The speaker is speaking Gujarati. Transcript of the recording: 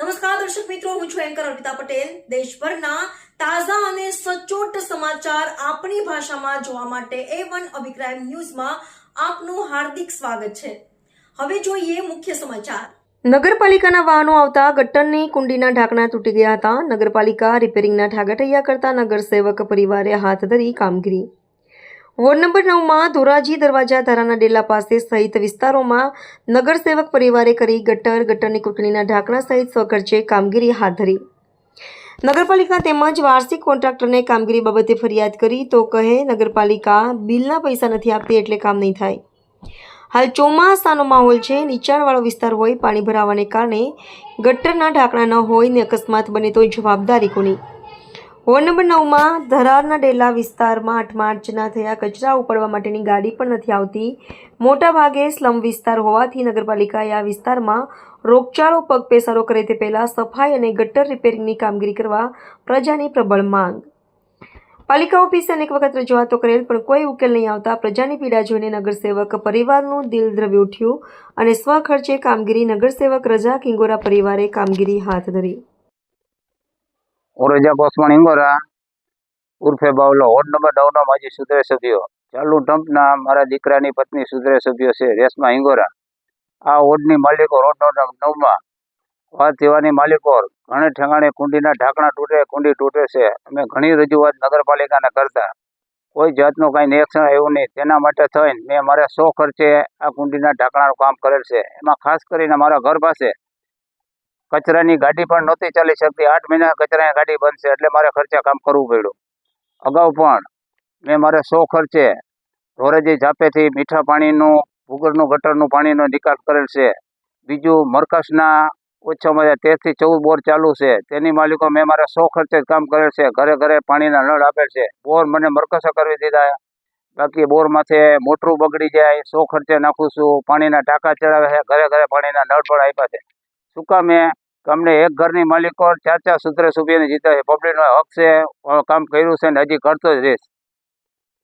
નમસ્કાર, દર્શક મિત્રો, હું છું એન્કર અર્પિતા પટેલ. દેશભરના તાજા અને સચોટ સમાચાર આપણી ભાષામાં જોવા માટે એ વન અભિપ્રાય ન્યૂઝમાં આપનું હાર્દિક સ્વાગત છે. હવે જોઈએ મુખ્ય સમાચાર. નગરપાલિકાના વાહનો આવતા ગટ્ટરની કુંડીના ઢાંકણા તૂટી ગયા હતા. નગરપાલિકા રિપેરિંગના ઠાગઠૈયા કરતા નગરસેવક પરિવારે હાથ ધરી કામગીરી. વોર્ડ નંબર નવમાં ધોરાજી દરવાજા ધારાના ડેલા પાસે સહિત વિસ્તારોમાં નગરસેવક પરિવારે કરી ગટર, ગટરની કુટણીના ઢાંકણા સહિત સ્વખર્ચે કામગીરી હાથ ધરી. નગરપાલિકા તેમજ વાર્ષિક કોન્ટ્રાક્ટરને કામગીરી બાબતે ફરિયાદ કરી તો કહે, નગરપાલિકા બિલના પૈસા નથી આપતી એટલે કામ નહીં થાય. હાલ ચોમાસાનો માહોલ છે, નીચાણવાળો વિસ્તાર હોય પાણી ભરાવાને કારણે ગટરના ઢાંકણા ન હોય ને અકસ્માત બને તો જવાબદારી કોની? વોર્ડ નંબર નવમાં ધરારના ડેલા વિસ્તારમાં આઠ માર્ચના થયા કચરા ઉપાડવા માટેની ગાડી પણ નથી આવતી. મોટાભાગે સ્લમ વિસ્તાર હોવાથી નગરપાલિકાએ આ વિસ્તારમાં રોગચાળો, પગપેસારો કરે તે પહેલાં સફાઈ અને ગટર રિપેરિંગની કામગીરી કરવા પ્રજાની પ્રબળ માંગ. પાલિકા ઓફિસે અનેક વખત રજૂઆતો કરેલ, પણ કોઈ ઉકેલ નહીં આવતા પ્રજાની પીડા જોઈને નગરસેવક પરિવારનું દિલ દ્રવી ઉઠ્યું અને સ્વખર્ચે કામગીરી નગરસેવક રજા કિંગોરા પરિવારે કામગીરી હાથ ધરી. ઓરેજા કોસમણ હિંગોરા, ઉર્ફે બાવલો. વોર્ડ નંબર નવનો માજી સુધરે સભ્યો. ચાલુ ટ્રમ્પના મારા દીકરાની પત્ની સુધરે સભ્યો છે, રેશમા હિંગોરા. આ વોર્ડની માલિકો રોડ નંબર નવમાં. વાત તેવાની માલિકો, ઘણે ઠેકાણે કુંડીના ઢાંકણા તૂટે, કુંડી તૂટે છે. અમે ઘણી રજૂઆત નગરપાલિકાને કરતા. કોઈ જાતનું કાંઈ નિરીક્ષણ આવ્યું નહીં. તેના માટે થઈને મેં મારા સો ખર્ચે આ કુંડીના ઢાંકણાનું કામ કરેલ છે. એમાં ખાસ કરીને મારા ઘર પાસે કચરાની ગાડી પણ નહોતી ચાલી શકતી. આઠ મહિના કચરાની ગાડી બનશે એટલે મારે ખર્ચે કામ કરવું પડ્યું. અગાઉ પણ મેં મારે સો ખર્ચે ધોરેજી ઝાપેથી મીઠા પાણીનું ભૂગરનું ગટરનું પાણીનો નિકાલ કરેલ છે. બીજું મરકસના ઓછામાં ઓછા તેરથી ચૌદ બોર ચાલુ છે. તેની માલિકો મેં મારે સો ખર્ચે જ કામ કરેલ છે. ઘરે ઘરે પાણીના નળ આપેલ છે. બોર મને મરકસો કરી દીધા. બાકી બોર માથે મોટરું બગડી જાય. સો ખર્ચે નાખું છું. પાણીના ટાંકા ચડાવે છે. ઘરે ઘરે પાણીના નળ પણ આપ્યા છે. શું કામે કે અમને એક ઘરની માલિકો ચાર ચાર સૂત્રે સુભીને જીતા છે પબ્લિકનો હક છે કામ કર્યું છે ને હજી કરતો જ રહીશ.